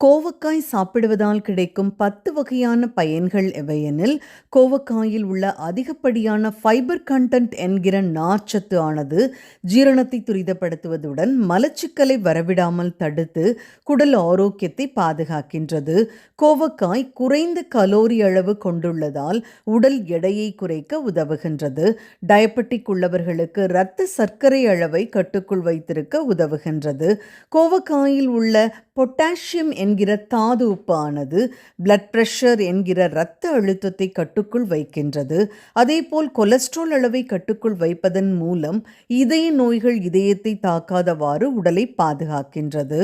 கோவக்காய் சாப்பிடுவதால் கிடைக்கும் பத்து வகையான பயன்கள் எவையெனில் கோவக்காயில் உள்ள அதிகப்படியான ஃபைபர் கண்டென்ட் என்கிற நார்ச்சத்து ஆனது ஜீரணத்தை துரிதப்படுத்துவதுடன் மலச்சிக்கலை வரவிடாமல் தடுத்து குடல் ஆரோக்கியத்தை பாதுகாக்கின்றது. கோவக்காய் குறைந்த கலோரி அளவு கொண்டுள்ளதால் உடல் எடையை குறைக்க உதவுகின்றது. டயபெட்டிக் உள்ளவர்களுக்கு இரத்த சர்க்கரை அளவை கட்டுக்குள் வைத்திருக்க உதவுகின்றது. கோவக்காயில் உள்ள பொட்டாசியம் என்கிற தாது உப்பானது பிளட் பிரஷர் என்கிற இரத்த அழுத்தத்தை கட்டுக்குள் வைக்கின்றது. அதேபோல் கொலஸ்ட்ரால் அளவை கட்டுக்குள் வைப்பதன் மூலம் இதய நோய்கள் இதயத்தை தாக்காதவாறு உடலை பாதுகாக்கின்றது.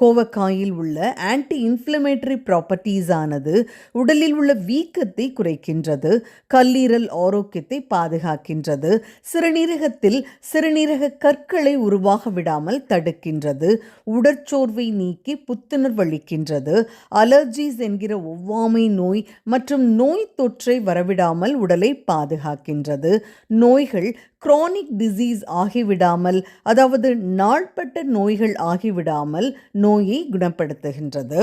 கோவக்காயில் உள்ள ஆன்டி இன்ஃப்ளமேட்டரி ப்ராப்பர்ட்டிஸ் ஆனது உடலில் உள்ள வீக்கத்தை குறைக்கின்றது கல்லீரல் ஆரோக்கியத்தை பாதுகாக்கின்றது சிறுநீரகத்தில் சிறுநீரக கற்களை உருவாக விடாமல் தடுக்கின்றது உடற்சோர்வை நீக்கி புத்துணர்வு அளிக்கின்றது அலர்ஜிஸ் என்கிற ஒவ்வாமை நோய் மற்றும் நோய் தொற்றை வரவிடாமல் உடலை பாதுகாக்கின்றது. நோய்கள் குரோனிக் டிசீஸ் ஆகிவிடாமல் அதாவது நாள்பட்ட நோய்கள் ஆகிவிடாமல் நோயை குணப்படுத்துகின்றது.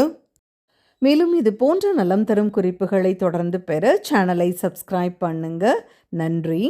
மேலும் இது போன்ற நலம் தரும் குறிப்புகளை தொடர்ந்து பெற சேனலை சப்ஸ்கிரைப் பண்ணுங்க. நன்றி.